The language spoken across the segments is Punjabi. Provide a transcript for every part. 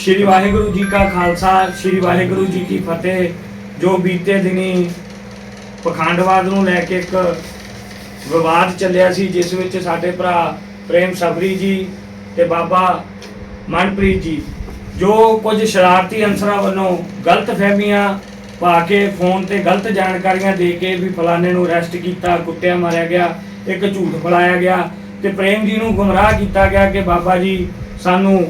ਸ਼੍ਰੀ ਵਾਹਿਗੁਰੂ ਜੀ ਕਾ ਖਾਲਸਾ, ਸ਼੍ਰੀ ਵਾਹਿਗੁਰੂ ਜੀ ਕੀ ਫਤਿਹ। ਜੋ ਬੀਤੇ ਦਿਨੀ ਪਖੰਡਵਾਦ ਨੂੰ ਲੈ ਕੇ ਇੱਕ ਵਿਵਾਦ ਚੱਲਿਆ ਸੀ, ਜਿਸ ਵਿੱਚ ਸਾਡੇ ਭਰਾ ਪ੍ਰੇਮ ਸਬਰੀ ਜੀ ਤੇ ਬਾਬਾ ਮਨਪ੍ਰੀਤ ਜੀ, ਜੋ ਕੁਝ ਸ਼ਰਾਰਤੀ ਅਨਸਰਾਂ ਵੱਲੋਂ ਗਲਤ ਫਹਿਮੀਆਂ ਪਾ ਕੇ ਫੋਨ ਤੇ ਗਲਤ ਜਾਣਕਾਰੀਆਂ ਦੇ ਕੇ ਵੀ ਫਲਾਣੇ ਨੂੰ ਅਰੈਸਟ ਕੀਤਾ, ਕੁੱਟਿਆ, ਮਾਰਿਆ ਗਿਆ, ਇੱਕ ਝੂਠ ਫਲਾਇਆ ਗਿਆ ਤੇ ਪ੍ਰੇਮ ਜੀ ਨੂੰ ਗੁੰਮਰਾਹ ਕੀਤਾ ਗਿਆ ਕਿ ਬਾਬਾ ਜੀ ਸਾਨੂੰ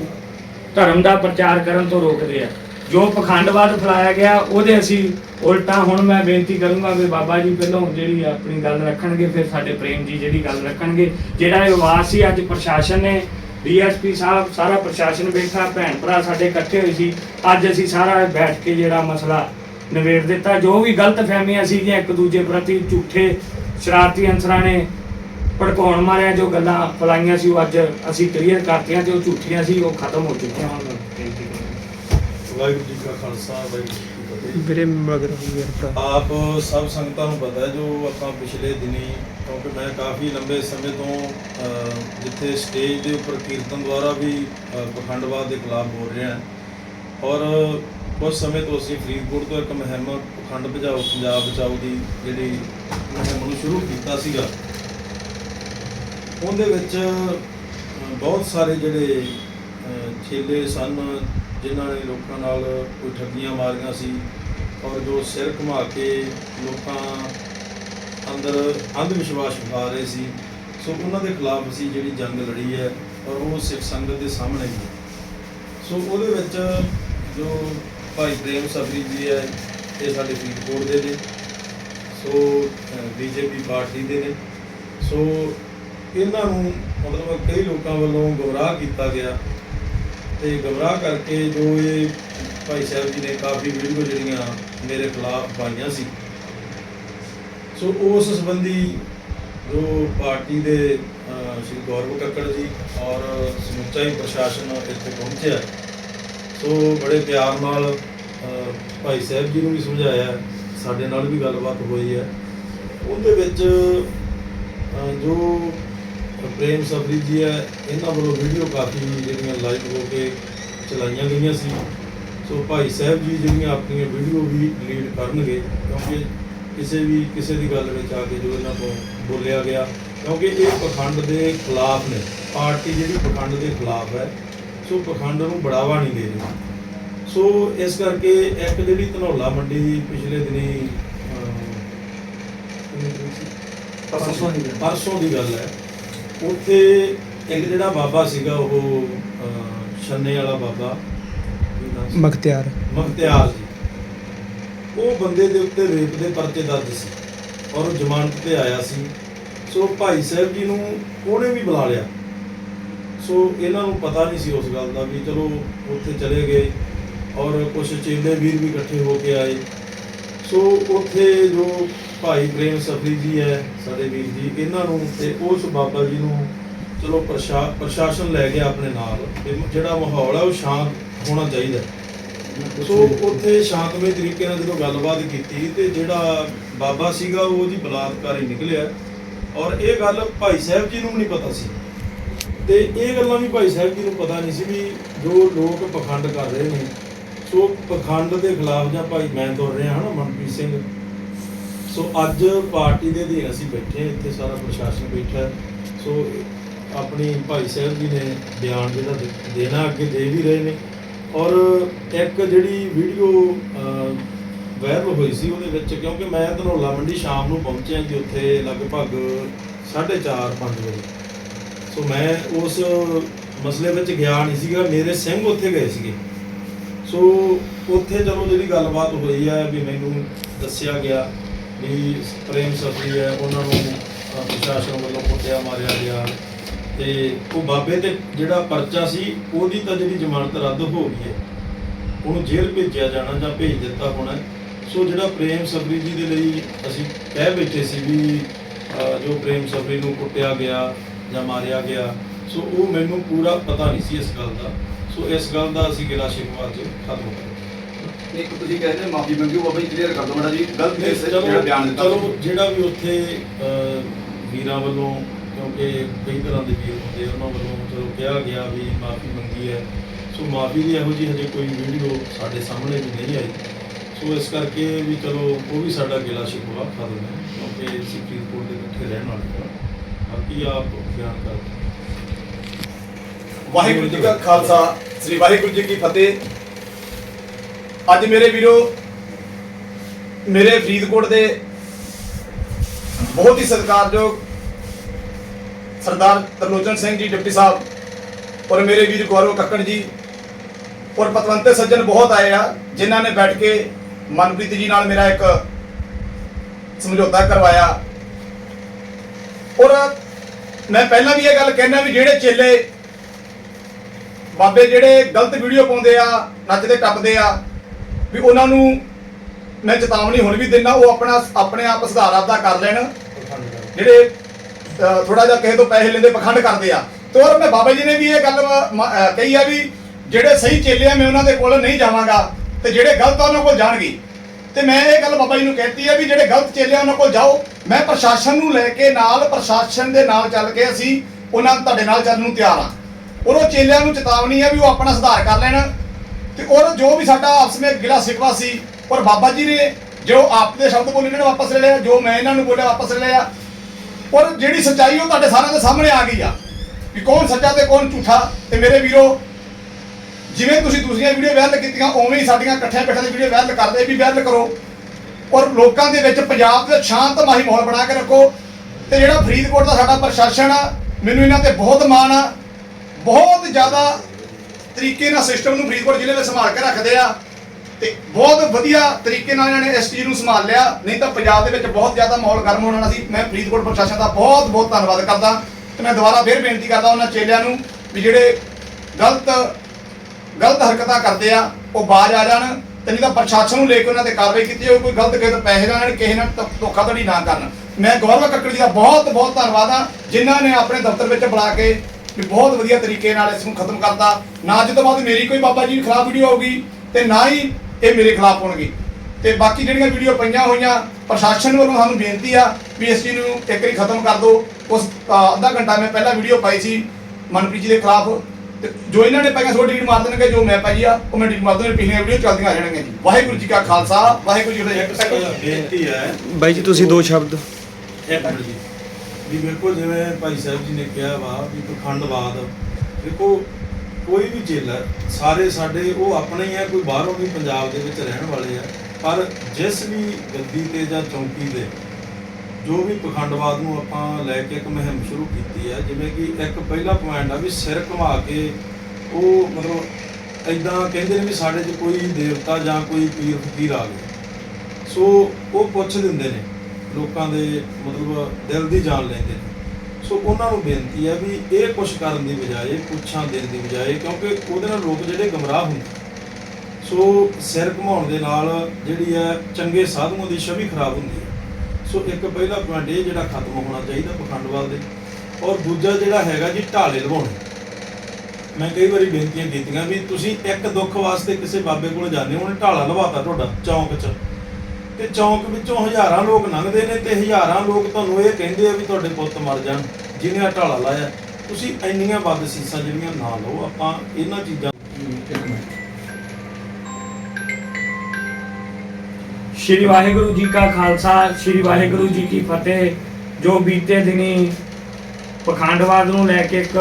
ਧਰਮ ਦਾ ਪ੍ਰਚਾਰ ਕਰਨ ਤੋਂ ਰੋਕਦੇ ਆ। ਜੋ ਪਖੰਡਵਾਦ ਫੈਲਾਇਆ ਗਿਆ, ਉਹਦੇ ਅਸੀਂ ਉਲਟਾ ਹੁਣ ਮੈਂ ਬੇਨਤੀ ਕਰੂੰਗਾ ਵੀ ਬਾਬਾ ਜੀ ਪਹਿਲਾਂ ਜਿਹੜੀ ਆਪਣੀ ਗੱਲ ਰੱਖਣਗੇ, ਫਿਰ ਸਾਡੇ ਪ੍ਰੇਮ ਜੀ ਜਿਹੜੀ ਗੱਲ ਰੱਖਣਗੇ। ਜਿਹੜਾ ਇਹ ਵਿਵਾਦ ਸੀ, ਅੱਜ ਪ੍ਰਸ਼ਾਸਨ ਨੇ, ਡੀਐਸਪੀ ਸਾਹਿਬ, ਸਾਰਾ ਪ੍ਰਸ਼ਾਸਨ ਬੈਠਾ, ਭੈਣ ਭਰਾ ਸਾਡੇ ਇਕੱਠੇ ਹੋਏ ਸੀ। ਅੱਜ ਅਸੀਂ ਸਾਰਾ ਬੈਠ ਕੇ ਜਿਹੜਾ ਮਸਲਾ ਨਿਬੇੜ ਦਿੱਤਾ। ਜੋ ਵੀ ਗਲਤ ਫਹਿਮੀਆਂ ਸੀਗੀਆਂ, ਇੱਕ ਦੂਜੇ ਪ੍ਰਤੀ ਝੂਠੇ ਸ਼ਰਾਰਤੀ ਅਨਸਰਾਂ ਨੇ ਭੜਕਾਉਣ ਮਾਰਿਆ ਜੋ ਗੱਲਾਂ ਫਲਾਈਆਂ ਸੀ ਉਹ ਅੱਜ ਅਸੀਂ ਕਲੀਅਰ ਕਰਤੀਆਂ ਤੇ ਉਹ ਝੂਠੀਆਂ ਸੀ ਉਹ ਖਤਮ ਹੋ ਚੁੱਕੀਆਂ ਕਰਾਂਗਾ। ਵਾਹਿਗੁਰੂ ਜੀ ਕਾ ਖਾਲਸਾ ਵਾਹਿਗੁਰੂ ਜੀ ਕੀ ਫਤਿਹ। ਵੀਰੇ ਮਗਰ ਹੋ ਗਿਆ ਭਰਾ। ਆਪ ਸਭ ਸੰਗਤਾਂ ਨੂੰ ਪਤਾ ਹੈ ਜੋ ਆਪਾਂ ਪਿਛਲੇ ਦਿਨੀ ਕਿਉਂਕਿ ਮੈਂ ਕਾਫੀ ਲੰਬੇ ਸਮੇਂ ਤੋਂ ਜਿੱਥੇ ਸਟੇਜ ਦੇ ਉੱਪਰ ਕੀਰਤਨ ਦੁਆਰਾ ਵੀ ਪਖੰਡਵਾਦ ਦੇ ਖਿਲਾਫ ਬੋਲ ਰਿਹਾ ਔਰ ਕੁਝ ਸਮੇਂ ਤੋਂ ਅਸੀਂ ਫਰੀਦਕੋਟ ਤੋਂ ਇੱਕ ਮੁਹਿੰਮ ਪਖੰਡ ਭਜਾਓ ਪੰਜਾਬ ਬਚਾਓ ਦੀ ਜਿਹੜੀ ਮੁਹਿੰਮ ਨੂੰ ਸ਼ੁਰੂ ਕੀਤਾ ਸੀਗਾ ਉਹਦੇ ਵਿੱਚ ਬਹੁਤ ਸਾਰੇ ਜਿਹੜੇ ਛੇਲੇ ਸਨ, ਜਿਨ੍ਹਾਂ ਨੇ ਲੋਕਾਂ ਨਾਲ ਕੋਈ ਠੱਗੀਆਂ ਮਾਰੀਆਂ ਸੀ ਔਰ ਜੋ ਸਿਰ ਘੁਮਾ ਕੇ ਲੋਕਾਂ ਅੰਦਰ ਅੰਧ ਵਿਸ਼ਵਾਸ ਵਿਖਾ ਰਹੇ ਸੀ। ਸੋ ਉਹਨਾਂ ਦੇ ਖਿਲਾਫ ਅਸੀਂ ਜਿਹੜੀ ਜੰਗ ਲੜੀ ਹੈ ਔਰ ਉਹ ਸਿੱਖ ਸੰਗਤ ਦੇ ਸਾਹਮਣੇ ਹੀ ਸੋ ਉਹਦੇ ਵਿੱਚ ਜੋ ਭਾਈ ਪ੍ਰੇਮ ਸਬਰੀ ਜੀ ਹੈ, ਇਹ ਸਾਡੇ ਫਰੀਦਕੋਟ ਦੇ ਨੇ। ਸੋ ਬੀਜੇਪੀ ਪਾਰਟੀ ਦੇ ਨੇ। ਸੋ ਇਹਨਾਂ ਨੂੰ ਮਤਲਬ ਕਈ ਲੋਕਾਂ ਵੱਲੋਂ ਗਮਰਾਹ ਕੀਤਾ ਗਿਆ ਤੇ ਗਮਰਾਹ ਕਰਕੇ ਜੋ ਇਹ ਭਾਈ ਸਾਹਿਬ ਜੀ ਨੇ ਕਾਫੀ ਵੀਡੀਓ ਜਿਹੜੀਆਂ ਮੇਰੇ ਖਿਲਾਫ ਪਾਈਆਂ ਸੀ। ਸੋ ਉਸ ਸੰਬੰਧੀ ਜੋ ਪਾਰਟੀ ਦੇ ਸ਼੍ਰੀ ਗੌਰਵ ਕੱਕੜ ਜੀ ਔਰ ਸਮੁੱਚਾ ਹੀ ਪ੍ਰਸ਼ਾਸਨ ਇੱਥੇ ਪਹੁੰਚਿਆ। ਸੋ ਬੜੇ ਪਿਆਰ ਨਾਲ ਭਾਈ ਸਾਹਿਬ ਜੀ ਨੂੰ ਵੀ ਸਮਝਾਇਆ ਸਾਡੇ ਨਾਲ ਵੀ ਗੱਲਬਾਤ ਹੋਈ ਹੈ। ਉਹਦੇ ਵਿੱਚ ਜੋ ਪ੍ਰੇਮ ਸਬਰੀ ਜੀ ਹੈ ਇਹਨਾਂ ਵੱਲੋਂ ਵੀਡੀਓ ਕਾਫੀ ਜਿਹੜੀਆਂ ਲਾਈਵ ਹੋ ਕੇ ਚਲਾਈਆਂ ਗਈਆਂ ਸੀ। ਸੋ ਭਾਈ ਸਾਹਿਬ ਜੀ ਜਿਹੜੀਆਂ ਆਪਣੀਆਂ ਵੀਡੀਓ ਵੀ ਡਿਲੀਟ ਕਰਨਗੇ ਕਿਉਂਕਿ ਕਿਸੇ ਵੀ ਕਿਸੇ ਦੀ ਗੱਲ ਵਿੱਚ ਆ ਕੇ ਜੋ ਇਹਨਾਂ ਤੋਂ ਬੋਲਿਆ ਗਿਆ ਕਿਉਂਕਿ ਇਹ ਪਖੰਡ ਦੇ ਖਿਲਾਫ ਨੇ। ਪਾਰਟੀ ਜਿਹੜੀ ਪਖੰਡ ਦੇ ਖਿਲਾਫ ਹੈ ਸੋ ਪਖੰਡ ਨੂੰ ਬੜਾਵਾ ਨਹੀਂ ਦੇ ਰਹੀ। ਸੋ ਇਸ ਕਰਕੇ ਇੱਕ ਜਿਹੜੀ ਧਨੌਲਾ ਮੰਡੀ ਪਿਛਲੇ ਦਿਨੀ। ਪਰਸੋਂ ਦੀ ਗੱਲ ਹੈ। ਉੱਥੇ ਇੱਕ ਜਿਹੜਾ ਬਾਬਾ ਸੀਗਾ ਉਹ ਅਹ, ਛੰਨੇ ਵਾਲਾ ਬਾਬਾ ਕੀ ਨਾਮ ਸੀ? ਮਖਤਿਆਰ। ਮਖਤਿਆਰ ਜੀ। ਉਹ ਬੰਦੇ ਦੇ ਉੱਤੇ ਰੇਪ ਦੇ ਪਰਚੇ ਦਰਜ ਸੀ ਔਰ ਉਹ ਜ਼ਮਾਨਤ ਤੇ ਆਇਆ ਸੀ। ਸੋ ਭਾਈ ਸਾਹਿਬ ਜੀ ਨੂੰ ਉਹਨੇ ਵੀ ਬੁਲਾ ਲਿਆ। ਸੋ ਇਹਨਾਂ ਨੂੰ ਪਤਾ ਨਹੀਂ ਸੀ ਉਸ ਗੱਲ ਦਾ ਵੀ ਚਲੋ ਉੱਥੇ ਚਲੇ ਗਏ ਔਰ ਕੁਝ ਚੇਲੇ ਵੀਰ ਵੀ ਇਕੱਠੇ ਹੋ ਕੇ ਆਏ। ਸੋ ਉੱਥੇ ਜੋ ਭਾਈ ਪ੍ਰੇਮ ਸਫਰੀ ਜੀ ਹੈ, ਸਾਡੇ ਵੀਰ ਜੀ, ਇਹਨਾਂ ਨੂੰ ਤੇ ਉਸ ਬਾਬਾ ਜੀ ਨੂੰ ਚਲੋ ਪ੍ਰਸ਼ਾ- ਪ੍ਰਸ਼ਾਸਨ ਲੈ ਗਿਆ ਆਪਣੇ ਨਾਲ ਜਿਹੜਾ ਮਾਹੌਲ ਹੈ ਉਹ ਸ਼ਾਂਤ ਹੋਣਾ ਚਾਹੀਦਾ। ਸੋ ਉੱਥੇ ਸ਼ਾਂਤਮਈ ਤਰੀਕੇ ਨਾਲ ਜਦੋਂ ਗੱਲਬਾਤ ਕੀਤੀ ਤੇ ਜਿਹੜਾ ਬਾਬਾ ਸੀਗਾ ਉਹ ਜੀ ਬਲਾਤਕਾਰੀ ਨਿਕਲਿਆ। ਔਰ ਇਹ ਗੱਲ ਭਾਈ ਸਾਹਿਬ ਜੀ ਨੂੰ ਵੀ ਨਹੀਂ ਪਤਾ ਸੀ। ਤੇ ਇਹ ਗੱਲਾਂ ਵੀ ਭਾਈ ਸਾਹਿਬ ਜੀ ਨੂੰ ਪਤਾ ਨਹੀਂ ਸੀ ਵੀ ਜੋ ਲੋਕ ਪਖੰਡ ਕਰ ਰਹੇ ਨੇ, ਸੋ ਪਖੰਡ ਦੇ ਖਿਲਾਫ ਜਾਂ ਭਾਈ ਮੈਂ ਤੁਰ ਰਿਹਾ ਹਾਂ ਨਾ ਮਨਪ੍ਰੀਤ ਸਿੰਘ ਸੋ ਅੱਜ ਪਾਰਟੀ ਦੇ ਅਧੀਨ ਅਸੀਂ ਬੈਠੇ ਹਾਂ, ਇੱਥੇ ਸਾਰਾ ਪ੍ਰਸ਼ਾਸਨ ਬੈਠਾ ਸੋ ਆਪਣੀ ਭਾਈ ਸਾਹਿਬ ਜੀ ਨੇ ਬਿਆਨ ਜਿਹੜਾ ਦੇ- ਦੇਣਾ ਅੱਗੇ ਦੇ ਵੀ ਰਹੇ ਨੇ। ਔਰ ਇੱਕ ਜਿਹੜੀ ਵੀਡੀਓ ਵਾਇਰਲ ਹੋਈ ਸੀ ਉਹਦੇ ਵਿੱਚ ਕਿਉਂਕਿ ਮੈਂ ਧਨੋਲਾ ਮੰਡੀ ਸ਼ਾਮ ਨੂੰ ਪਹੁੰਚਿਆ ਜੀ ਉੱਥੇ ਲਗਭਗ 4:30 5 ਵਜੇ। ਸੋ ਮੈਂ ਉਸ ਮਸਲੇ ਵਿੱਚ ਗਿਆ ਨਹੀਂ ਸੀਗਾ ਮੇਰੇ ਸਿੰਘ ਉੱਥੇ ਗਏ ਸੀਗੇ। ਸੋ ਉੱਥੇ ਚਲੋ ਜਿਹੜੀ ਗੱਲਬਾਤ ਹੋਈ ਹੈ ਵੀ ਮੈਨੂੰ ਦੱਸਿਆ ਗਿਆ ਵੀ ਪ੍ਰੇਮ ਸਫਰੀ ਹੈ, ਉਹਨਾਂ ਨੂੰ ਪ੍ਰਸ਼ਾਸਨ ਵੱਲੋਂ ਕੁੱਟਿਆ ਮਾਰਿਆ ਗਿਆ। ਤੇ ਉਹ ਬਾਬੇ ਤੇ ਜਿਹੜਾ ਪਰਚਾ ਸੀ, ਉਹਦੀ ਤਾਂ ਜਿਹੜੀ ਜ਼ਮਾਨਤ ਰੱਦ ਹੋ ਗਈ ਹੈ। ਉਹਨੂੰ ਜੇਲ੍ਹ ਭੇਜਿਆ ਜਾਣਾ ਜਾਂ ਭੇਜ ਦਿੱਤਾ ਹੋਣਾ ਸੋ ਜਿਹੜਾ ਪ੍ਰੇਮ ਸਬਰੀ ਜੀ ਦੇ ਲਈ ਅਸੀਂ ਕਹਿ ਬੈਠੇ ਸੀ ਵੀ ਜੋ ਪ੍ਰੇਮ ਸਬਰੀ ਨੂੰ ਕੁੱਟਿਆ ਗਿਆ ਜਾਂ ਮਾਰਿਆ ਗਿਆ, ਸੋ ਉਹ ਮੈਨੂੰ ਪੂਰਾ ਪਤਾ ਨਹੀਂ ਸੀ ਇਸ ਗੱਲ ਦਾ। ਸੋ ਇਸ ਗੱਲ ਦਾ ਅਸੀਂ ਗਿਲਾ ਸ਼ਿਕਵਾ 'ਚ ਖਤਮ ਕਰ ਇੱਕ ਤੁਸੀਂ ਕਹਿੰਦੇ ਮਾਫੀ ਮੰਗੀ ਉਹ ਬਾਬਾ ਜੀ ਕਲੀਅਰ ਕਰ ਦਿਓ ਮਾੜਾ ਜੀ ਗਲਤ ਨਹੀਂ, ਕੇਸ ਜਿਹੜਾ ਬਿਆਨ ਦਿੱਤਾ ਚਲੋ ਜਿਹੜਾ ਵੀ ਉੱਥੇ ਅਹ, ਵੀਰਾਂ ਵੱਲੋਂ ਕਿਉਂਕਿ ਕਈ ਤਰ੍ਹਾਂ ਦੇ ਵੀਰ ਹੁੰਦੇ ਉਹਨਾਂ ਵੱਲੋਂ ਚਲੋ ਕਿਹਾ ਗਿਆ ਵੀ ਮਾਫੀ ਮੰਗੀ ਹੈ। ਸੋ ਮਾਫੀ ਦੀ ਇਹੋ ਜੀ ਹਜੇ ਕੋਈ ਵੀਡੀਓ ਸਾਡੇ ਸਾਹਮਣੇ ਵੀ ਨਹੀਂ ਆਈ। ਸੋ ਇਸ ਕਰਕੇ ਵੀ ਚਲੋ ਉਹ ਵੀ ਸਾਡਾ ਗਿਲਾ ਸ਼ਿਕਵਾ ਖਤਮ ਹੈ ਕਿਉਂਕਿ ਅਸੀਂ ਫਰੀਦਕੋਟ ਦੇ ਇਕੱਠੇ ਰਹਿਣ ਵਾਲੇ ਹਾਂ ਬਾਕੀ ਆਪ ਬਿਆਨ ਕਰ ਵਾਹਿਗੁਰੂ ਜੀ ਕਾ ਖਾਲਸਾ ਸ੍ਰੀ ਵਾਹਿਗੁਰੂ ਜੀ ਕੀ ਫਤਿਹ। ਅੱਜ ਮੇਰੇ ਵੀਰੋ, ਮੇਰੇ ਫਰੀਦਕੋਟ ਦੇ ਬਹੁਤ ਹੀ ਸਤਿਕਾਰਯੋਗ ਸਰਦਾਰ ਤਰਲੋਚਨ ਸਿੰਘ ਜੀ, ਡਿਪਟੀ ਸਾਹਿਬ ਔਰ ਮੇਰੇ ਵੀਰ ਗੌਰਵ ਕੱਕੜ ਜੀ ਔਰ ਪਤਵੰਤੇ ਸੱਜਣ ਬਹੁਤ ਆਏ ਆ, ਜਿਨ੍ਹਾਂ ਨੇ ਬੈਠ ਕੇ ਮਨਪ੍ਰੀਤ ਜੀ ਨਾਲ ਮੇਰਾ ਇੱਕ ਸਮਝੌਤਾ ਕਰਵਾਇਆ। ਔਰ ਮੈਂ ਪਹਿਲਾਂ ਵੀ ਇਹ ਗੱਲ ਕਹਿਣਾ ਵੀ ਜਿਹੜੇ ਚੇਲੇ ਬਾਬੇ ਜਿਹੜੇ ਗਲਤ ਵੀਡੀਓ ਪਾਉਂਦੇ ਆ, ਨੱਚਦੇ ਟੱਪਦੇ ਆ ਵੀ ਉਹਨਾਂ ਨੂੰ ਮੈਂ ਚੇਤਾਵਨੀ ਹੁਣ ਵੀ ਦਿੰਦਾ, ਉਹ ਆਪਣਾ ਆਪਣੇ ਆਪ ਸੁਧਾਰ ਆਪਦਾ ਕਰ ਲੈਣ। ਜਿਹੜੇ ਥੋੜਾ ਜਿਹਾ ਕਿਸੇ ਤੋਂ ਪੈਸੇ ਲੈਂਦੇ, ਪਖੰਡ ਕਰਦੇ ਆ। ਤੇ ਔਰ ਮੈਂ ਬਾਬਾ ਜੀ ਨੇ ਵੀ ਇਹ ਗੱਲ ਕਹੀ ਆ ਵੀ ਜਿਹੜੇ ਸਹੀ ਚੇਲੇ ਆ, ਮੈਂ ਉਹਨਾਂ ਦੇ ਕੋਲ ਨਹੀਂ ਜਾਵਾਂਗਾ। ਤੇ ਜਿਹੜੇ ਗਲਤ ਆ, ਉਹਨਾਂ ਕੋਲ ਜਾਣਗੇ। ਤੇ ਮੈਂ ਇਹ ਗੱਲ ਬਾਬਾ ਜੀ ਨੂੰ ਕਹਿਤੀ ਆ ਵੀ ਜਿਹੜੇ ਗਲਤ ਚੇਲੇ ਆ, ਉਹਨਾਂ ਕੋਲ ਜਾਓ। ਮੈਂ ਪ੍ਰਸ਼ਾਸਨ ਨੂੰ ਲੈ ਕੇ ਨਾਲ, ਪ੍ਰਸ਼ਾਸਨ ਦੇ ਨਾਲ ਚੱਲ ਕੇ ਅਸੀਂ ਉਹਨਾਂ ਤੁਹਾਡੇ ਨਾਲ ਚੱਲਣ ਨੂੰ ਤਿਆਰ ਆ। ਔਰ ਉਹ ਚੇਲਿਆਂ ਨੂੰ ਚੇਤਾਵਨੀ ਆ ਵੀ ਉਹ ਆਪਣਾ ਸੁਧਾਰ ਕਰ ਲੈਣ। ਤੇ ਔਰ ਜੋ ਵੀ ਸਾਡਾ ਆਪਸ ਵਿੱਚ ਗਿਲਾ ਸਿਕਵਾ ਸੀ ਔਰ ਬਾਬਾ ਜੀ ਨੇ ਜੋ ਆਪ ਦੇ ਸ਼ਬਦ ਬੋਲੇ ਇਹਨਾਂ ਨੇ ਵਾਪਸ ਲੈ ਲਿਆ, ਜੋ ਮੈਂ ਇਹਨਾਂ ਨੂੰ ਬੋਲਿਆ, ਵਾਪਸ ਲੈ ਲਿਆ। ਔਰ ਜਿਹੜੀ ਸੱਚਾਈ ਉਹ ਤੁਹਾਡੇ ਸਾਰਿਆਂ ਦੇ ਸਾਹਮਣੇ ਆ ਗਈ ਆ, ਵੀ ਕੌਣ ਸੱਚਾ ਤੇ ਕੌਣ ਝੂਠਾ। ਤੇ ਮੇਰੇ ਵੀਰੋ, ਜਿਵੇਂ ਤੁਸੀਂ ਦੂਸਰੀਆਂ ਵੀਡੀਓ ਵਾਇਰਲ ਕੀਤੀਆਂ, ਉਵੇਂ ਹੀ ਸਾਡੀਆਂ ਇਕੱਠਿਆਂ ਬੈਠੇ ਦੀ ਵੀਡੀਓ ਵਾਇਰਲ ਕਰਦੇ ਵੀ ਵਾਇਰਲ ਕਰੋ। ਔਰ ਲੋਕਾਂ ਦੇ ਵਿੱਚ ਪੰਜਾਬ ਦੇ ਸ਼ਾਂਤ ਮਾਹੀ ਮਾਹੌਲ ਬਣਾ ਕੇ ਰੱਖੋ। ਤੇ ਜਿਹੜਾ ਫਰੀਦਕੋਟ ਦਾ ਸਾਡਾ ਪ੍ਰਸ਼ਾਸਨ ਆ, ਮੈਨੂੰ ਇਹਨਾਂ ਤੇ ਬਹੁਤ ਮਾਣ ਆ। ਬਹੁਤ ਜ਼ਿਆਦਾ ਤਰੀਕੇ ਨਾਲ ਸਿਸਟਮ ਨੂੰ ਫਰੀਦਕੋਟ ਜ਼ਿਲ੍ਹੇ ਵਿੱਚ ਸੰਭਾਲ ਕੇ ਰੱਖਦੇ ਆ ਤੇ ਬਹੁਤ ਵਧੀਆ ਤਰੀਕੇ ਨਾਲ ਇਹਨਾਂ ਨੇ ਇਸ ਚੀਜ਼ ਨੂੰ ਸੰਭਾਲ ਲਿਆ। ਨਹੀਂ ਤਾਂ ਪੰਜਾਬ ਦੇ ਵਿੱਚ ਬਹੁਤ ਜ਼ਿਆਦਾ ਮਾਹੌਲ ਗਰਮ ਹੋਣ ਵਾਲਾ ਸੀ। ਮੈਂ ਫਰੀਦਕੋਟ ਪ੍ਰਸ਼ਾਸਨ ਦਾ ਬਹੁਤ ਬਹੁਤ ਧੰਨਵਾਦ ਕਰਦਾ ਤੇ ਮੈਂ ਦੁਬਾਰਾ ਫੇਰ ਬੇਨਤੀ ਕਰਦਾ ਉਹਨਾਂ ਚੇਲਿਆਂ ਨੂੰ ਵੀ ਜਿਹੜੇ ਗਲਤ ਗਲਤ ਹਰਕਤਾਂ ਕਰਦੇ ਆ, ਉਹ ਬਾਜ ਆ ਜਾਣ ਤੇ ਨਹੀਂ ਤਾਂ ਪ੍ਰਸ਼ਾਸਨ ਨੂੰ ਲੈ ਕੇ ਉਹਨਾਂ ਤੇ ਕਾਰਵਾਈ ਕੀਤੀ ਜਾਵੇ ਕੋਈ ਗਲਤ ਕਿਸੇ ਤੋਂ ਪੈਸੇ ਨਾ ਲੈਣ, ਕਿਸੇ ਨਾਲ ਧੋ- ਧੋਖਾਧੜੀ ਨਾ ਕਰਨ। ਮੈਂ ਗੌਰਵ ਕੱਕੜ ਜੀ ਦਾ ਬਹੁਤ ਬਹੁਤ ਧੰਨਵਾਦ ਆ, ਜਿਨ੍ਹਾਂ ਨੇ ਆਪਣੇ ਦਫ਼ਤਰ ਵਿੱਚ ਬੁਲਾ ਕੇ ਵੀ ਬਹੁਤ ਵਧੀਆ ਤਰੀਕੇ ਨਾਲ ਇਸ ਨੂੰ ਖਤਮ ਕਰਤਾ। ਨਾ ਅੱਜ ਤੋਂ ਬਾਅਦ ਮੇਰੀ ਕੋਈ ਬਾਬਾ ਜੀ ਦੇ ਖਿਲਾਫ ਵੀਡੀਓ ਆਊਗੀ ਤੇ ਨਾ ਹੀ ਇਹ ਮੇਰੇ ਖਿਲਾਫ ਹੋਣਗੇ। ਤੇ ਬਾਕੀ ਜਿਹੜੀਆਂ ਵੀਡੀਓ ਪਈਆਂ ਹੋਈਆਂ ਪ੍ਰਸ਼ਾਸਨ ਵੱਲੋਂ ਸਾਨੂੰ ਬੇਨਤੀ ਆ ਵੀ ਇਸ ਚੀਜ਼ ਨੂੰ ਇੱਕ ਵਾਰੀ ਖਤਮ ਕਰ ਦਿਓ। ਉਸ ਅੱਧਾ ਘੰਟਾ ਮੈਂ ਪਹਿਲਾਂ ਵੀਡੀਓ ਪਾਈ ਸੀ ਮਨਪ੍ਰੀਤ ਜੀ ਦੇ ਖਿਲਾਫ। ਤੇ ਜੋ ਇਹਨਾਂ ਨੇ ਪਾਈਆਂ ਸੋ ਡਿਲੀਟ ਮਾਰ ਦੇਣਗੇ ਜੋ ਮੈਂ ਪਾਈ ਆ ਉਹ ਮੈਂ ਡਿਲੀਟ ਮਾਰ ਦੂੰਗਾ ਪਿਛਲੀਆਂ ਵੀਡੀਓ ਚੱਲਦੀਆਂ ਰਹਿਣਗੀਆਂ ਜੀ। ਵਾਹਿਗੁਰੂ ਜੀ ਕਾ ਖਾਲਸਾ ਵਾਹਿਗੁਰੂ ਜੀ ਕੀ ਫਤਿਹ। ਬੇਨਤੀ ਹੈ। ਬਾਈ ਜੀ ਤੁਸੀਂ ਦੋ ਸ਼ਬਦ। ਇੱਕ ਮਿੰਟ ਜੀ। ਵੀ ਵੇਖੋ ਜਿਵੇਂ ਭਾਈ ਸਾਹਿਬ ਜੀ ਨੇ ਕਿਹਾ ਵਾ ਵੀ ਪਖੰਡਵਾਦ, ਦੇਖੋ ਕੋਈ ਵੀ ਚੇਲਾ ਸਾਰੇ ਸਾਡੇ ਉਹ ਆਪਣੇ ਹੀ ਆ, ਕੋਈ ਬਾਹਰੋਂ ਵੀ ਪੰਜਾਬ ਦੇ ਵਿੱਚ ਰਹਿਣ ਵਾਲੇ ਆ, ਪਰ ਜਿਸ ਵੀ ਗੱਦੀ ਤੇ ਜਾਂ ਚੌਂਕੀ ਤੇ ਜੋ ਵੀ ਪਖੰਡਵਾਦ ਨੂੰ ਆਪਾਂ ਲੈ ਕੇ ਇੱਕ ਮੁਹਿੰਮ ਸ਼ੁਰੂ ਕੀਤੀ ਹੈ ਜਿਵੇਂ ਕਿ ਇੱਕ ਪਹਿਲਾ ਪੁਆਇੰਟ ਆ ਵੀ ਸਿਰ ਘੁਮਾ ਕੇ ਉਹ ਮਤਲਬ ਐਦਾਂ ਕਹਿੰਦੇ ਨੇ ਵੀ ਸਾਡੇ 'ਚ ਕੋਈ ਦੇਵਤਾ ਜਾਂ ਕੋਈ ਪੀਰ ਫਕੀਰ ਆ ਗਿਆ। ਸੋ ਉਹ ਪੁੱਛ ਦਿੰਦੇ ਨੇ ਲੋਕਾਂ ਦੇ ਮਤਲਬ ਦਿਲ ਦੀ ਜਾਨ ਲੈਂਦੇ ਨੇ। ਸੋ ਉਹਨਾਂ ਨੂੰ ਬੇਨਤੀ ਹੈ ਵੀ ਇਹ ਕੁਛ ਕਰਨ ਦੀ ਬਜਾਏ, ਪੁੱਛਾਂ ਦੇਣ ਦੀ ਬਜਾਏ, ਕਿਉਂਕਿ ਉਹਦੇ ਨਾਲ ਲੋਕ ਜਿਹੜੇ ਗਮਰਾਹ ਹੁੰਦੇ ਸੋ ਸਿਰ ਘੁਮਾਉਣ ਦੇ ਨਾਲ ਜਿਹੜੀ ਹੈ ਚੰਗੇ ਸਾਧੂਆਂ ਦੀ ਛਵੀ ਖਰਾਬ ਹੁੰਦੀ ਹੈ। ਸੋ ਇੱਕ ਪਹਿਲਾ ਪੁਆਇੰਟ ਇਹ ਜਿਹੜਾ ਖਤਮ ਹੋਣਾ ਚਾਹੀਦਾ ਪਖੰਡਵਾਦ ਦੇ। ਔਰ ਦੂਜਾ ਜਿਹੜਾ ਹੈਗਾ ਜੀ ਢਾਲੇ ਲਵਾਉਣੇ। ਮੈਂ ਕਈ ਵਾਰੀ ਬੇਨਤੀਆਂ ਕੀਤੀਆਂ ਵੀ ਤੁਸੀਂ ਇੱਕ ਦੁੱਖ ਵਾਸਤੇ ਕਿਸੇ ਬਾਬੇ ਕੋਲ ਜਾਂਦੇ ਹੋ, ਉਹਨੇ ਢਾਲਾ ਲਵਾਤਾ ਤੁਹਾਡਾ ਚੌਂਕ 'ਚ। ਤੇ ਚੌਂਕ ਵਿੱਚੋਂ ਹਜ਼ਾਰਾਂ ਲੋਕ ਲੰਘਦੇ ਨੇ ਤੇ ਹਜ਼ਾਰਾਂ ਲੋਕ ਤੁਹਾਨੂੰ ਇਹ ਕਹਿੰਦੇ ਆ ਵੀ ਤੁਹਾਡੇ ਪੁੱਤ ਮਰ ਜਾਣ, ਜਿਹਨੇ ਆਹ ਢਾਲਾ ਲਾਇਆ। ਤੁਸੀਂ ਇੰਨੀਆਂ ਵੱਧ ਸੀਸਾਂ ਜਿਹੜੀਆਂ ਨਾ ਲਓ, ਆਪਾਂ ਇਹਨਾਂ ਚੀਜ਼ਾਂ ਸ਼੍ਰੀ ਵਾਹਿਗੁਰੂ ਜੀ ਕਾ ਖਾਲਸਾ, ਸ਼੍ਰੀ ਵਾਹਿਗੁਰੂ ਜੀ ਕੀ ਫਤਿਹ। ਜੋ ਬੀਤੇ ਦਿਨੀ ਪਖੰਡਵਾਦ ਨੂੰ ਲੈ ਕੇ ਇੱਕ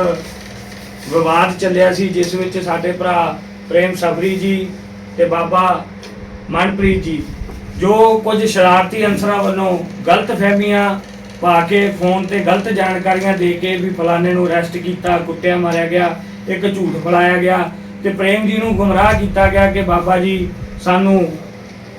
ਵਿਵਾਦ ਚੱਲਿਆ ਸੀ, ਜਿਸ ਵਿੱਚ ਸਾਡੇ ਭਰਾ ਪ੍ਰੇਮ ਸਬਰੀ ਜੀ ਤੇ ਬਾਬਾ ਮਨਪ੍ਰੀਤ ਜੀ ਜੋ ਕੁਝ ਸ਼ਰਾਰਤੀ ਅਨਸਰਾਂ ਵੱਲੋਂ ਗਲਤ ਫਹਿਮੀਆਂ ਪਾ ਕੇ ਫੋਨ ਤੇ ਗਲਤ ਜਾਣਕਾਰੀਆਂ ਦੇ ਕੇ ਵੀ ਫਲਾਣੇ ਨੂੰ ਅਰੈਸਟ ਕੀਤਾ, ਕੁੱਟਿਆ, ਮਾਰਿਆ ਗਿਆ, ਇੱਕ ਝੂਠ ਫਲਾਇਆ ਗਿਆ ਤੇ ਪ੍ਰੇਮ ਜੀ ਨੂੰ ਗੁੰਮਰਾਹ ਕੀਤਾ ਗਿਆ ਕਿ ਬਾਬਾ ਜੀ ਸਾਨੂੰ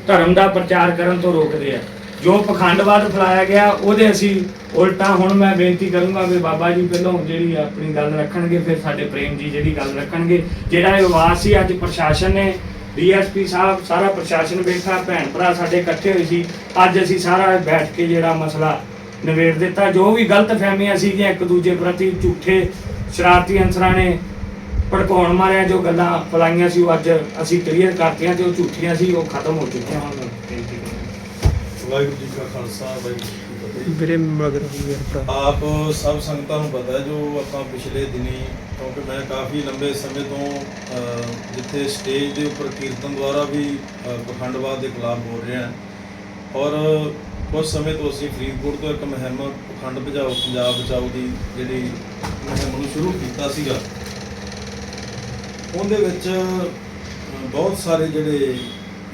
ਧਰਮ ਦਾ ਪ੍ਰਚਾਰ ਕਰਨ ਤੋਂ ਰੋਕਦੇ ਆ। ਜੋ ਪਖੰਡਵਾਦ ਫੈਲਾਇਆ ਗਿਆ, ਉਹਦੇ ਅਸੀਂ ਉਲਟਾ ਹੁਣ ਮੈਂ ਬੇਨਤੀ ਕਰੂੰਗਾ ਵੀ ਬਾਬਾ ਜੀ ਪਹਿਲਾਂ ਜਿਹੜੀ ਆਪਣੀ ਗੱਲ ਰੱਖਣਗੇ, ਫਿਰ ਸਾਡੇ ਪ੍ਰੇਮ ਜੀ ਜਿਹੜੀ ਗੱਲ ਰੱਖਣਗੇ। ਜਿਹੜਾ ਇਹ ਵਿਵਾਦ ਸੀ ਅੱਜ ਪ੍ਰਸ਼ਾਸਨ ਨੇ ਡੀਐਸਪੀ ਸਾਹਿਬ, ਸਾਰਾ ਪ੍ਰਸ਼ਾਸਨ ਬੈਠਾ, ਭੈਣ ਭਰਾ ਸਾਡੇ ਇਕੱਠੇ ਹੋਏ ਸੀ। ਅੱਜ ਅਸੀਂ ਸਾਰਾ ਬੈਠ ਕੇ ਜਿਹੜਾ ਮਸਲਾ ਨਿਬੇੜ ਦਿੱਤਾ। ਜੋ ਵੀ ਗਲਤ ਫਹਿਮੀਆਂ ਸੀਗੀਆਂ, ਇੱਕ ਦੂਜੇ ਪ੍ਰਤੀ ਝੂਠੇ ਸ਼ਰਾਰਤੀ ਅੰਸਰਾਂ ਨੇ ਭੜਕਾਉਣ ਮਾਰਿਆ। ਜੋ ਗੱਲਾਂ ਫਲਾਈਆਂ ਸੀ, ਉਹ ਅੱਜ ਅਸੀਂ ਕਲੀਅਰ ਕਰਤੀਆਂ ਤੇ ਉਹ ਝੂਠੀਆਂ ਸੀ, ਉਹ ਖਤਮ ਹੋ ਚੁੱਕੀਆਂ ਹੁਣ। ਵਾਹਿਗੁਰੂ ਜੀ ਕਾ ਖਾਲਸਾ, ਵਾਹਿਗੁਰੂ ਜੀ ਵੀਰੇ ਮਗਰ ਹੋ ਗਿਆ ਭਰਾ। ਆਪ ਸਭ ਸੰਗਤਾਂ ਨੂੰ ਪਤਾ ਹੈ ਜੋ ਆਪਾਂ ਪਿਛਲੇ ਦਿਨੀ ਕਿਉਂਕਿ ਮੈਂ ਕਾਫੀ ਲੰਬੇ ਸਮੇਂ ਤੋਂ ਅਹ, ਜਿੱਥੇ ਸਟੇਜ ਦੇ ਉੱਪਰ ਕੀਰਤਨ ਦੁਆਰਾ ਵੀ ਅਹ, ਪਖੰਡਵਾਦ ਦੇ ਖਿਲਾਫ ਬੋਲ ਰਿਹਾ ਹਾਂ। ਔਰ ਕੁਝ ਸਮੇਂ ਤੋਂ ਅਸੀਂ ਫਰੀਦਕੋਟ ਤੋਂ ਇੱਕ ਮੁਹਿੰਮ ਪਖੰਡ ਬਚਾਓ ਪੰਜਾਬ ਬਚਾਓ ਦੀ ਜਿਹੜੀ ਮੁਹਿੰਮ ਨੂੰ ਸ਼ੁਰੂ ਕੀਤਾ ਸੀਗਾ ਉਹਦੇ ਵਿੱਚ ਅਹ, ਬਹੁਤ ਸਾਰੇ ਜਿਹੜੇ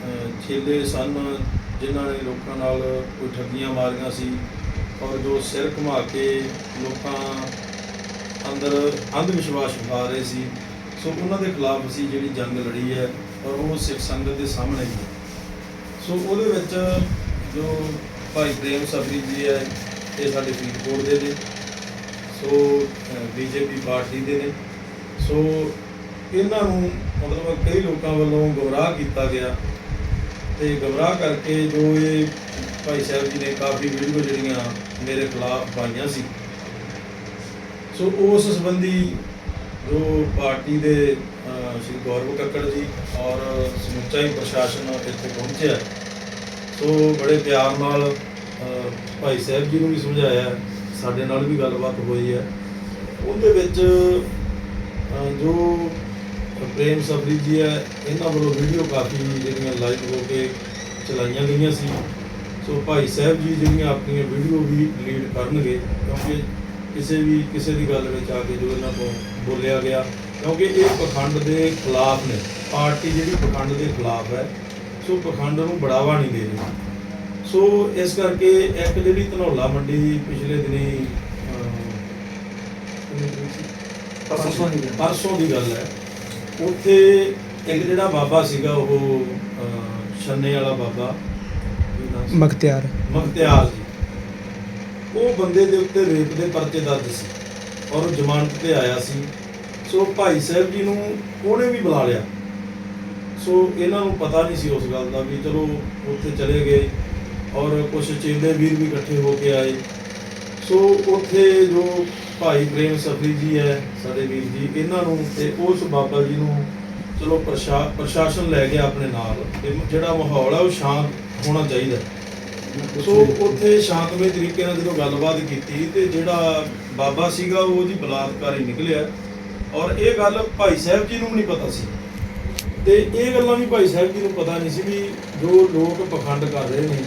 ਅਹ, ਚੇਲੇ ਸਨ ਜਿਨ੍ਹਾਂ ਨੇ ਲੋਕਾਂ ਨਾਲ ਕੋਈ ਠੱਗੀਆਂ ਮਾਰੀਆਂ ਸੀ ਔਰ ਜੋ ਸਿਰ ਘੁਮਾ ਕੇ ਲੋਕਾਂ ਅੰਦਰ ਅੰਧ ਵਿਸ਼ਵਾਸ ਵਿਖਾ ਰਹੇ ਸੀ, ਸੋ ਉਹਨਾਂ ਦੇ ਖਿਲਾਫ ਅਸੀਂ ਜਿਹੜੀ ਜੰਗ ਲੜੀ ਹੈ ਔਰ ਉਹ ਸਿੱਖ ਸੰਗਤ ਦੇ ਸਾਹਮਣੇ ਹੀ ਸੋ ਉਹਦੇ ਵਿੱਚ ਜੋ ਭਾਈ ਪ੍ਰੇਮ ਸਬਰੀ ਜੀ ਹੈ, ਇਹ ਸਾਡੇ ਫਰੀਦਕੋਟ ਦੇ ਨੇ, ਸੋ ਬੀਜੇਪੀ ਪਾਰਟੀ ਦੇ ਨੇ। ਸੋ, ਇਹਨਾਂ ਨੂੰ ਮਤਲਬ ਕਈ ਲੋਕਾਂ ਵੱਲੋਂ ਗੁੰਮਰਾਹ ਕੀਤਾ ਗਿਆ ਤੇ ਗੁੰਮਰਾਹ ਕਰਕੇ ਜੋ ਇਹ ਭਾਈ ਸਾਹਿਬ ਜੀ ਨੇ ਕਾਫੀ ਵੀਡੀਓ ਜਿਹੜੀਆਂ ਮੇਰੇ ਖਿਲਾਫ ਪਾਈਆਂ ਸੀ। ਸੋ ਉਸ ਸੰਬੰਧੀ ਜੋ ਪਾਰਟੀ ਦੇ ਸ਼੍ਰੀ ਗੌਰਵ ਕੱਕੜ ਜੀ ਔਰ ਸਮੁੱਚਾ ਹੀ ਪ੍ਰਸ਼ਾਸਨ ਇੱਥੇ ਪਹੁੰਚਿਆ। ਸੋ ਬੜੇ ਪਿਆਰ ਨਾਲ ਭਾਈ ਸਾਹਿਬ ਜੀ ਨੂੰ ਵੀ ਸਮਝਾਇਆ, ਸਾਡੇ ਨਾਲ ਵੀ ਗੱਲਬਾਤ ਹੋਈ ਹੈ। ਉਹਦੇ ਵਿੱਚ ਜੋ ਪ੍ਰੇਮ ਸਬਰੀ ਜੀ ਹੈ ਇਹਨਾਂ ਵੱਲੋਂ ਵੀਡੀਓ ਕਾਫੀ ਜਿਹੜੀਆਂ ਲਾਈਵ ਹੋ ਕੇ ਚਲਾਈਆਂ ਗਈਆਂ ਸੀ। ਸੋ ਭਾਈ ਸਾਹਿਬ ਜੀ ਜਿਹੜੀਆਂ ਆਪਣੀਆਂ ਵੀਡੀਓ ਵੀ ਡਿਲੀਟ ਕਰਨਗੇ ਕਿਉਂਕਿ ਕਿਸੇ ਵੀ ਕਿਸੇ ਦੀ ਗੱਲ ਵਿੱਚ ਆ ਕੇ ਜੋ ਇਹਨਾਂ ਤੋਂ ਬੋਲਿਆ ਗਿਆ ਕਿਉਂਕਿ ਇਹ ਪਖੰਡ ਦੇ ਖਿਲਾਫ ਨੇ। ਪਾਰਟੀ ਜਿਹੜੀ ਪਖੰਡ ਦੇ ਖਿਲਾਫ ਹੈ ਸੋ ਪਖੰਡ ਨੂੰ ਬੜਾਵਾ ਨਹੀਂ ਦੇ ਰਹੀ। ਸੋ ਇਸ ਕਰਕੇ ਇੱਕ ਜਿਹੜੀ ਧਨੌਲਾ ਮੰਡੀ ਪਿਛਲੇ ਦਿਨੀ। ਪਰਸੋਂ ਦੀ ਗੱਲ ਹੈ। ਉੱਥੇ ਇੱਕ ਜਿਹੜਾ ਬਾਬਾ ਸੀਗਾ ਉਹ ਅਹ, ਛੰਨੇ ਵਾਲਾ ਬਾਬਾ ਕੀ ਨਾਮ ਸੀ? ਮਖਤਿਆਰ। ਮਖਤਿਆਰ ਜੀ। ਉਹ ਬੰਦੇ ਦੇ ਉੱਤੇ ਰੇਪ ਦੇ ਪਰਚੇ ਦਰਜ ਸੀ ਔਰ ਉਹ ਜ਼ਮਾਨਤ ਤੇ ਆਇਆ ਸੀ। ਸੋ ਭਾਈ ਸਾਹਿਬ ਜੀ ਨੂੰ ਉਹਨੇ ਵੀ ਬੁਲਾ ਲਿਆ। ਸੋ ਇਹਨਾਂ ਨੂੰ ਪਤਾ ਨਹੀਂ ਸੀ ਉਸ ਗੱਲ ਦਾ ਵੀ ਚਲੋ ਉੱਥੇ ਚਲੇ ਗਏ ਔਰ ਕੁਝ ਚੇਲੇ ਵੀਰ ਵੀ ਇਕੱਠੇ ਹੋ ਕੇ ਆਏ। ਸੋ ਉੱਥੇ ਜੋ ਭਾਈ ਪ੍ਰੇਮ ਸਫਰੀ ਜੀ ਹੈ, ਸਾਡੇ ਵੀਰ ਜੀ, ਇਹਨਾਂ ਨੂੰ ਤੇ ਉਸ ਬਾਬਾ ਜੀ ਨੂੰ ਚਲੋ ਪ੍ਰਸ਼ਾ, ਪ੍ਰਸ਼ਾਸਨ ਲੈ ਗਿਆ ਆਪਣੇ ਨਾਲ ਜਿਹੜਾ ਮਾਹੌਲ ਹੈ ਉਹ ਸ਼ਾਂਤ ਹੋਣਾ ਚਾਹੀਦਾ। ਸੋ ਉੱਥੇ ਸ਼ਾਂਤਮਈ ਤਰੀਕੇ ਨਾਲ ਜਦੋਂ ਗੱਲਬਾਤ ਕੀਤੀ ਤੇ ਜਿਹੜਾ ਬਾਬਾ ਸੀਗਾ ਉਹ ਜੀ ਬਲਾਤਕਾਰੀ ਨਿਕਲਿਆ। ਔਰ ਇਹ ਗੱਲ ਭਾਈ ਸਾਹਿਬ ਜੀ ਨੂੰ ਨਹੀਂ ਪਤਾ ਸੀ। ਤੇ ਇਹ ਗੱਲਾਂ ਵੀ ਭਾਈ ਸਾਹਿਬ ਜੀ ਨੂੰ ਪਤਾ ਨਹੀਂ ਸੀ ਵੀ ਜੋ ਲੋਕ ਪਖੰਡ ਕਰ ਰਹੇ ਨੇ,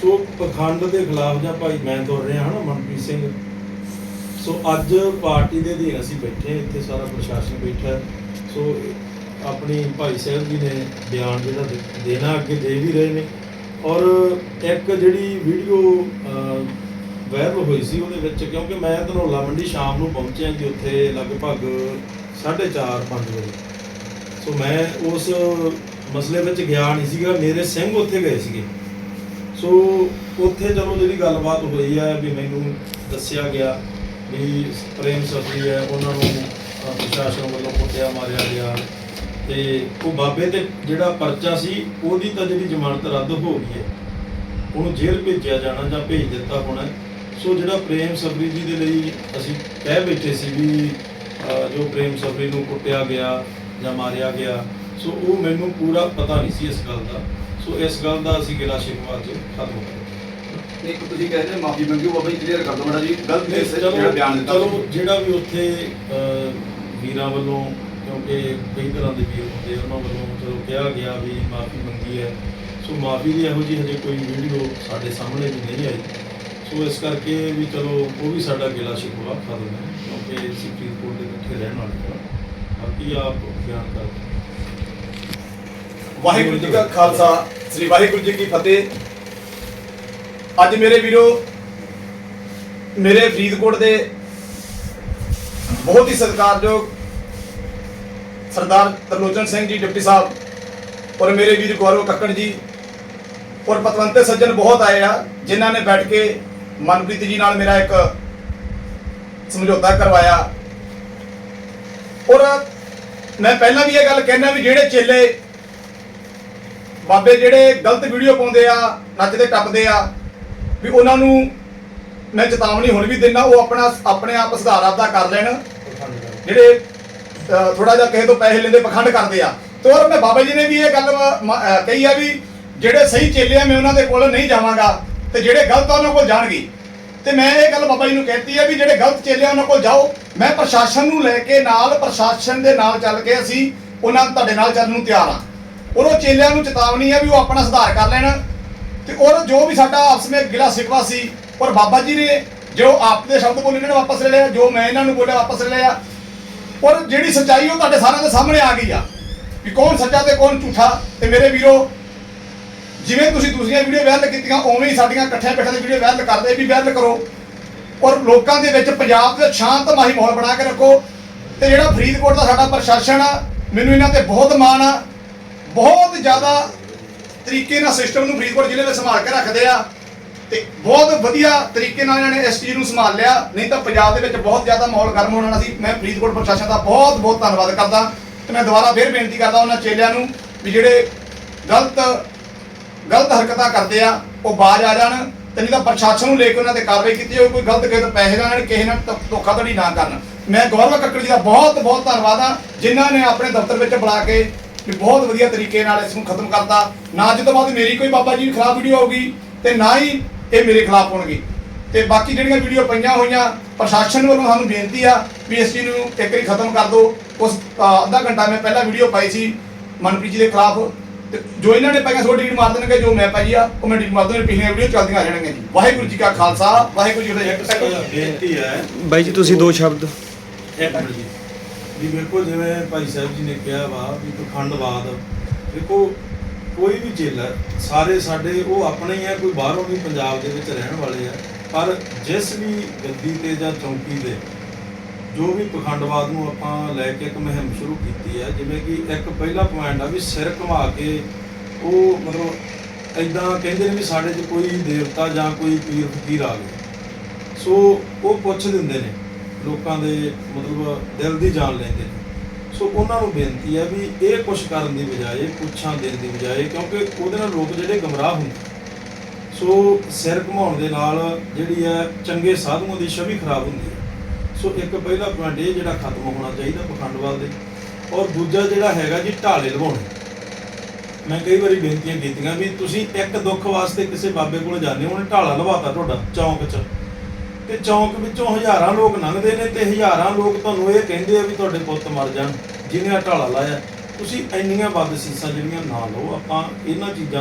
ਸੋ ਪਖੰਡ ਦੇ ਖਿਲਾਫ ਜਾਂ ਭਾਈ ਮੈਂ ਤੁਰ ਰਿਹਾ ਹਾਂ ਨਾ ਮਨਪ੍ਰੀਤ ਸਿੰਘ ਸੋ ਅੱਜ ਪਾਰਟੀ ਦੇ ਅਧੀਨ ਅਸੀਂ ਬੈਠੇ ਇੱਥੇ ਸਾਰਾ ਪ੍ਰਸ਼ਾਸਨ ਬੈਠਾ ਸੋ ਆਪਣੀ ਭਾਈ ਸਾਹਿਬ ਜੀ ਨੇ ਬਿਆਨ ਜਿਹੜਾ ਦੇ- ਦੇਣਾ, ਅੱਗੇ ਦੇ ਵੀ ਰਹੇ ਨੇ। ਔਰ ਇੱਕ ਜਿਹੜੀ ਵੀਡੀਓ ਵਾਇਰਲ ਹੋਈ ਸੀ ਉਹਦੇ ਵਿੱਚ, ਕਿਉਂਕਿ ਮੈਂ ਧਨੌਲਾ ਮੰਡੀ ਸ਼ਾਮ ਨੂੰ ਪਹੁੰਚਿਆ ਜੀ ਉੱਥੇ ਲਗਭਗ 4:30 5 ਵਜੇ। ਸੋ ਮੈਂ ਉਸ ਮਸਲੇ ਵਿੱਚ ਗਿਆ ਨਹੀਂ ਸੀਗਾ ਮੇਰੇ ਸਿੰਘ ਉੱਥੇ ਗਏ ਸੀਗੇ। ਸੋ ਉੱਥੇ ਚਲੋ ਜਿਹੜੀ ਗੱਲਬਾਤ ਹੋਈ ਹੈ, ਵੀ ਮੈਨੂੰ ਦੱਸਿਆ ਗਿਆ ਵੀ ਪ੍ਰੇਮ ਸਫਰੀ ਹੈ, ਉਹਨਾਂ ਨੂੰ ਪ੍ਰਸ਼ਾਸਨ ਵੱਲੋਂ ਕੁੱਟਿਆ, ਮਾਰਿਆ ਗਿਆ। ਤੇ ਉਹ ਬਾਬੇ ਤੇ ਜਿਹੜਾ ਪਰਚਾ ਸੀ, ਉਹਦੀ ਤਾਂ ਜਿਹੜੀ ਜ਼ਮਾਨਤ ਰੱਦ ਹੋ ਗਈ ਹੈ। ਉਹਨੂੰ ਜੇਲ੍ਹ ਭੇਜਿਆ ਜਾਣਾ ਜਾਂ ਭੇਜ ਦਿੱਤਾ ਹੋਣਾ ਸੋ ਜਿਹੜਾ ਪ੍ਰੇਮ ਸਬਰੀ ਜੀ ਦੇ ਲਈ ਅਸੀਂ ਕਹਿ ਬੈਠੇ ਸੀ ਵੀ ਜੋ ਪ੍ਰੇਮ ਸਬਰੀ ਨੂੰ ਕੁੱਟਿਆ ਗਿਆ ਜਾਂ ਮਾਰਿਆ ਗਿਆ, ਸੋ ਉਹ ਮੈਨੂੰ ਪੂਰਾ ਪਤਾ ਨਹੀਂ ਸੀ ਇਸ ਗੱਲ ਦਾ। ਸੋ ਇਸ ਗੱਲ ਦਾ ਅਸੀਂ ਗਿਲਾ ਸ਼ਿਕਵਾ 'ਚ ਖਤਮ ਕਰ ਇੱਕ ਤੁਸੀਂ ਕਹਿੰਦੇ ਮਾਫੀ ਮੰਗੀ ਬਾਬਾ ਜੀ ਕਲੀਅਰ ਕਰ ਦਿਓ ਮਾੜਾ ਜੀ ਗਲਤ ਨਹੀਂ, ਜਿਹੜਾ ਬਿਆਨ ਦਿੱਤਾ। ਚਲੋ ਜਿਹੜਾ ਵੀ ਉੱਥੇ ਵੀਰਾਂ ਵੱਲੋਂ ਕਿਉਂਕਿ ਕਈ ਤਰ੍ਹਾਂ ਦੇ ਵੀਰ ਹੁੰਦੇ ਆ, ਉਹਨਾਂ ਵੱਲੋਂ ਚਲੋ ਕਿਹਾ ਗਿਆ ਵੀ ਮਾਫੀ ਮੰਗੀ ਹੈ। ਸੋ ਮਾਫੀ ਦੀ ਇਹੋ ਜਿਹੀ ਹਜੇ ਕੋਈ ਵੀਡੀਓ ਸਾਡੇ ਸਾਹਮਣੇ ਵੀ ਨਹੀਂ ਆਈ। ਸੋ ਇਸ ਕਰਕੇ ਵੀ ਚਲੋ ਉਹ ਵੀ ਸਾਡਾ ਗਿਲਾ ਸ਼ਿਕਵਾ ਖਤਮ ਹੈ ਕਿਉਂਕਿ ਅਸੀਂ ਫਰੀਦਕੋਟ ਦੇ ਇਕੱਠੇ ਰਹਿਣ ਵਾਲੇ ਹਾਂ ਬਾਕੀ ਆਪ ਬਿਆਨ ਕਰ। ਵਾਹਿਗੁਰੂ ਜੀ ਕਾ ਖਾਲਸਾ ਸ੍ਰੀ ਵਾਹਿਗੁਰੂ ਜੀ ਕੀ ਫਤਿਹ। ਅੱਜ ਮੇਰੇ ਵੀਰੋ, ਮੇਰੇ ਫਰੀਦਕੋਟ ਦੇ ਬਹੁਤ ਹੀ ਸਤਿਕਾਰਯੋਗ ਸਰਦਾਰ ਤਰਲੋਚਨ ਸਿੰਘ ਜੀ, ਡਿਪਟੀ ਸਾਹਿਬ ਔਰ ਮੇਰੇ ਵੀਰ ਗੌਰਵ ਕੱਕੜ ਜੀ ਔਰ ਪਤਵੰਤੇ ਸੱਜਣ ਬਹੁਤ ਆਏ ਆ, ਜਿਨ੍ਹਾਂ ਨੇ ਬੈਠ ਕੇ ਮਨਪ੍ਰੀਤ ਜੀ ਨਾਲ ਮੇਰਾ ਇੱਕ ਸਮਝੌਤਾ ਕਰਵਾਇਆ। ਔਰ ਮੈਂ ਪਹਿਲਾਂ ਵੀ ਇਹ ਗੱਲ ਕਹਿਣਾ ਵੀ ਜਿਹੜੇ ਚੇਲੇ ਬਾਬੇ ਜਿਹੜੇ ਗਲਤ ਵੀਡੀਓ ਪਾਉਂਦੇ ਆ, ਨੱਚਦੇ ਟੱਪਦੇ ਆ ਵੀ ਉਹਨਾਂ ਨੂੰ ਮੈਂ ਚੇਤਾਵਨੀ ਹੁਣ ਵੀ ਦਿੰਦਾ, ਉਹ ਆਪਣਾ ਆਪਣੇ ਆਪ ਸੁਧਾਰ ਆਪਦਾ ਕਰ ਲੈਣ। ਜਿਹੜੇ ਥੋੜਾ ਜਿਹਾ ਕਿਸੇ ਤੋਂ ਪੈਸੇ ਲੈਂਦੇ, ਪਖੰਡ ਕਰਦੇ ਆ। ਤੇ ਔਰ ਮੈਂ ਬਾਬਾ ਜੀ ਨੇ ਵੀ ਇਹ ਗੱਲ ਕਹੀ ਆ ਵੀ ਜਿਹੜੇ ਸਹੀ ਚੇਲੇ ਆ, ਮੈਂ ਉਹਨਾਂ ਦੇ ਕੋਲ ਨਹੀਂ ਜਾਵਾਂਗਾ, ਤੇ ਜਿਹੜੇ ਗਲਤ ਆ, ਉਹਨਾਂ ਕੋਲ ਜਾਣਗੇ। ਤੇ ਮੈਂ ਇਹ ਗੱਲ ਬਾਬਾ ਜੀ ਨੂੰ ਕਹਿਤੀ ਆ ਵੀ ਜਿਹੜੇ ਗਲਤ ਚੇਲੇ ਆ, ਉਹਨਾਂ ਕੋਲ ਜਾਓ। ਮੈਂ ਪ੍ਰਸ਼ਾਸਨ ਨੂੰ ਲੈ ਕੇ ਨਾਲ, ਪ੍ਰਸ਼ਾਸਨ ਦੇ ਨਾਲ ਚੱਲ ਕੇ ਅਸੀਂ ਉਹਨਾਂ ਤੁਹਾਡੇ ਨਾਲ ਚੱਲਣ ਨੂੰ ਤਿਆਰ ਆ। ਉਹ ਚੇਲਿਆਂ ਨੂੰ ਚੇਤਾਵਨੀ ਆ ਵੀ ਉਹ ਆਪਣਾ ਸੁਧਾਰ ਕਰ ਲੈਣ। ਤੇ ਔਰ ਜੋ ਵੀ ਸਾਡਾ ਆਪਸ ਵਿੱਚ ਗਿਲਾ ਸਿਕਵਾ ਸੀ ਔਰ ਬਾਬਾ ਜੀ ਨੇ ਜੋ ਆਪ ਦੇ ਸ਼ਬਦ ਬੋਲੇ ਇਹਨਾਂ ਨੇ ਵਾਪਸ ਲੈ ਲਿਆ, ਜੋ ਮੈਂ ਇਹਨਾਂ ਨੂੰ ਬੋਲਿਆ, ਵਾਪਸ ਲੈ ਲਿਆ। ਔਰ ਜਿਹੜੀ ਸੱਚਾਈ ਉਹ ਤੁਹਾਡੇ ਸਾਰਿਆਂ ਦੇ ਸਾਹਮਣੇ ਆ ਗਈ ਆ, ਵੀ ਕੌਣ ਸੱਚਾ ਤੇ ਕੌਣ ਝੂਠਾ। ਤੇ ਮੇਰੇ ਵੀਰੋ, ਜਿਵੇਂ ਤੁਸੀਂ ਦੂਸਰੀਆਂ ਵੀਡੀਓ ਵਾਇਰਲ ਕੀਤੀਆਂ, ਉਵੇਂ ਹੀ ਸਾਡੀਆਂ ਇਕੱਠੇ ਬੈਠੇ ਦੀ ਵੀਡੀਓ ਵਾਇਰਲ ਕਰਦੇ, ਵੀ ਵਾਇਰਲ ਕਰੋ। ਔਰ ਲੋਕਾਂ ਦੇ ਵਿੱਚ ਪੰਜਾਬ ਦੇ ਸ਼ਾਂਤ ਮਾਹੀ ਮਾਹੌਲ ਬਣਾ ਕੇ ਰੱਖੋ। ਤੇ ਜਿਹੜਾ ਫਰੀਦਕੋਟ ਦਾ ਸਾਡਾ ਪ੍ਰਸ਼ਾਸਨ ਆ, ਮੈਨੂੰ ਇਹਨਾਂ ਤੇ ਬਹੁਤ ਮਾਣ ਆ। ਬਹੁਤ ਜ਼ਿਆਦਾ ਤਰੀਕੇ ਨਾਲ ਸਿਸਟਮ ਨੂੰ ਫਰੀਦਕੋਟ ਜ਼ਿਲ੍ਹੇ ਵਿੱਚ ਸੰਭਾਲ ਕੇ ਰੱਖਦੇ ਆ ਤੇ ਬਹੁਤ ਵਧੀਆ ਤਰੀਕੇ ਨਾਲ ਇਹਨਾਂ ਨੇ ਇਸ ਚੀਜ਼ ਨੂੰ ਸੰਭਾਲ ਲਿਆ। ਨਹੀਂ ਤਾਂ ਪੰਜਾਬ ਦੇ ਵਿੱਚ ਬਹੁਤ ਜ਼ਿਆਦਾ ਮਾਹੌਲ ਗਰਮ ਹੋਣ ਵਾਲਾ ਸੀ। ਮੈਂ ਫਰੀਦਕੋਟ ਪ੍ਰਸ਼ਾਸਨ ਦਾ ਬਹੁਤ ਬਹੁਤ ਧੰਨਵਾਦ ਕਰਦਾ ਤੇ ਮੈਂ ਦੁਬਾਰਾ ਫੇਰ ਬੇਨਤੀ ਕਰਦਾ ਉਹਨਾਂ ਚੇਲਿਆਂ ਨੂੰ ਵੀ ਜਿਹੜੇ ਗਲਤ ਗਲਤ ਹਰਕਤਾਂ ਕਰਦੇ ਆ, ਉਹ ਬਾਜ ਆ ਜਾਣ ਤੇ ਨਹੀਂ ਤਾਂ ਪ੍ਰਸ਼ਾਸਨ ਨੂੰ ਲੈ ਕੇ ਉਹਨਾਂ ਤੇ ਕਾਰਵਾਈ ਕੀਤੀ ਜਾਵੇ ਕੋਈ ਗਲਤ ਕਿਸੇ ਤੋਂ ਪੈਸੇ ਨਾ ਲੈਣ, ਕਿਸੇ ਨਾਲ ਧੋਖਾਧੜੀ ਨਾ ਕਰਨ। ਮੈਂ ਗੌਰਵ ਕੱਕੜ ਜੀ ਦਾ ਬਹੁਤ ਬਹੁਤ ਧੰਨਵਾਦ ਆ, ਜਿਨ੍ਹਾਂ ਨੇ ਆਪਣੇ ਦਫ਼ਤਰ ਵਿੱਚ ਬੁਲਾ ਕੇ ਵੀ ਬਹੁਤ ਵਧੀਆ ਤਰੀਕੇ ਨਾਲ ਇਸ ਨੂੰ ਖਤਮ ਕਰਤਾ। ਨਾ ਅੱਜ ਤੋਂ ਬਾਅਦ ਮੇਰੀ ਕੋਈ ਬਾਬਾ ਜੀ ਖਿਲਾਫ ਵੀਡੀਓ ਆਊਗੀ ਤੇ ਨਾ ਹੀ ਇਹ ਮੇਰੇ ਖਿਲਾਫ ਹੋਣਗੇ। ਤੇ ਬਾਕੀ ਜਿਹੜੀਆਂ ਵੀਡੀਓ ਪਈਆਂ ਹੋਈਆਂ ਪ੍ਰਸ਼ਾਸਨ ਵੱਲੋਂ ਸਾਨੂੰ ਬੇਨਤੀ ਆ ਵੀ ਇਸ ਚੀਜ਼ ਨੂੰ ਇੱਕ ਵਾਰੀ ਖਤਮ ਕਰ ਦਿਓ। ਉਸ ਅੱਧਾ ਘੰਟਾ ਮੈਂ ਪਹਿਲਾਂ ਵੀਡੀਓ ਪਾਈ ਸੀ ਮਨਪ੍ਰੀਤ ਜੀ ਦੇ ਖਿਲਾਫ। ਤੇ ਜੋ ਇਹਨਾਂ ਨੇ ਪਾਈਆਂ ਸੋ ਡਿਲੀਟ ਮਾਰ ਦੇਣਗੇ ਜੋ ਮੈਂ ਪਾਈ ਆ ਉਹ ਮੈਂ ਡਿਲੀਟ ਮਾਰ ਦੇਣਗੇ ਪਿਛਲੀਆਂ ਵੀਡੀਓ ਚੱਲਦੀਆਂ ਆ ਜਾਣਗੀਆਂ ਜੀ। ਵਾਹਿਗੁਰੂ ਜੀ ਕਾ ਖਾਲਸਾ ਵਾਹਿਗੁਰੂ ਜੀ ਕੀ ਫਤਿਹ। ਬੇਨਤੀ ਹੈ। ਬਾਈ ਜੀ ਤੁਸੀਂ ਦੋ ਸ਼ਬਦ। ਇੱਕ ਮਿੰਟ ਜੀ। ਵੀ ਬਿਲਕੁਲ ਜਿਵੇਂ ਭਾਈ ਸਾਹਿਬ ਜੀ ਨੇ ਕਿਹਾ ਵਾ ਵੀ ਪਖੰਡਵਾਦ, ਦੇਖੋ ਕੋਈ ਵੀ ਚੇਲਾ, ਸਾਰੇ ਸਾਡੇ ਉਹ ਆਪਣੇ ਹੀ ਆ, ਕੋਈ ਬਾਹਰੋਂ ਵੀ ਪੰਜਾਬ ਦੇ ਵਿੱਚ ਰਹਿਣ ਵਾਲੇ ਆ, ਪਰ ਜਿਸ ਵੀ ਗੱਦੀ ਤੇ ਜਾਂ ਚੌਂਕੀ ਤੇ ਜੋ ਵੀ ਪਖੰਡਵਾਦ ਨੂੰ ਆਪਾਂ ਲੈ ਕੇ ਇੱਕ ਮੁਹਿੰਮ ਸ਼ੁਰੂ ਕੀਤੀ ਹੈ ਜਿਵੇਂ ਕਿ ਇੱਕ ਪਹਿਲਾ ਪੁਆਇੰਟ ਆ ਵੀ ਸਿਰ ਘੁਮਾ ਕੇ ਉਹ ਮਤਲਬ ਐਦਾਂ ਕਹਿੰਦੇ ਨੇ ਵੀ ਸਾਡੇ 'ਚ ਕੋਈ ਦੇਵਤਾ ਜਾਂ ਕੋਈ ਪੀਰ ਫਕੀਰ ਆ ਗਿਆ। ਸੋ ਉਹ ਪੁੱਛ ਦਿੰਦੇ ਨੇ। ਲੋਕਾਂ ਦੇ ਮਤਲਬ ਦਿਲ ਦੀ ਜਾਨ ਲੈਂਦੇ ਨੇ। ਸੋ ਉਹਨਾਂ ਨੂੰ ਬੇਨਤੀ ਹੈ ਵੀ ਇਹ ਕੁਛ ਕਰਨ ਦੀ ਬਜਾਏ, ਪੁੱਛਾਂ ਦੇਣ ਦੀ ਬਜਾਏ, ਕਿਉਂਕਿ ਉਹਦੇ ਨਾਲ ਲੋਕ ਜਿਹੜੇ ਗਮਰਾਹ ਹੁੰਦੇ ਸੋ ਸਿਰ ਘੁਮਾਉਣ ਦੇ ਨਾਲ ਜਿਹੜੀ ਹੈ ਚੰਗੇ ਸਾਧੂਆਂ ਦੀ ਛਵੀ ਖਰਾਬ ਹੁੰਦੀ ਹੈ। ਸੋ ਇੱਕ ਪਹਿਲਾ ਪੁਆਇੰਟ ਇਹ ਜਿਹੜਾ ਖਤਮ ਹੋਣਾ ਚਾਹੀਦਾ ਪਖੰਡਵਾਦ ਦੇ। ਔਰ ਦੂਜਾ ਜਿਹੜਾ ਹੈਗਾ ਜੀ ਢਾਲੇ ਲਵਾਉਣੇ। ਮੈਂ ਕਈ ਵਾਰੀ ਬੇਨਤੀਆਂ ਕੀਤੀਆਂ ਵੀ ਤੁਸੀਂ ਇੱਕ ਦੁੱਖ ਵਾਸਤੇ ਕਿਸੇ ਬਾਬੇ ਕੋਲ ਜਾਂਦੇ ਹੋ, ਉਹਨੇ ਢਾਲਾ ਲਵਾਤਾ ਤੁਹਾਡਾ ਚੌਂਕ 'ਚ। ਤੇ ਚੌਂਕ ਵਿੱਚੋਂ ਹਜ਼ਾਰਾਂ ਲੋਕ ਲੰਘਦੇ ਨੇ ਤੇ ਹਜ਼ਾਰਾਂ ਲੋਕ ਤੁਹਾਨੂੰ ਇਹ ਕਹਿੰਦੇ ਆ ਵੀ ਤੁਹਾਡੇ ਪੁੱਤ ਮਰ ਜਾਣ, ਜਿਹਨੇ ਆਹ ਢਾਲਾ ਲਾਇਆ। ਤੁਸੀਂ ਇੰਨੀਆਂ ਵੱਧ ਸੀਸਾਂ ਜਿਹੜੀਆਂ ਨਾ ਲਓ, ਆਪਾਂ ਇਹਨਾਂ ਚੀਜ਼ਾਂ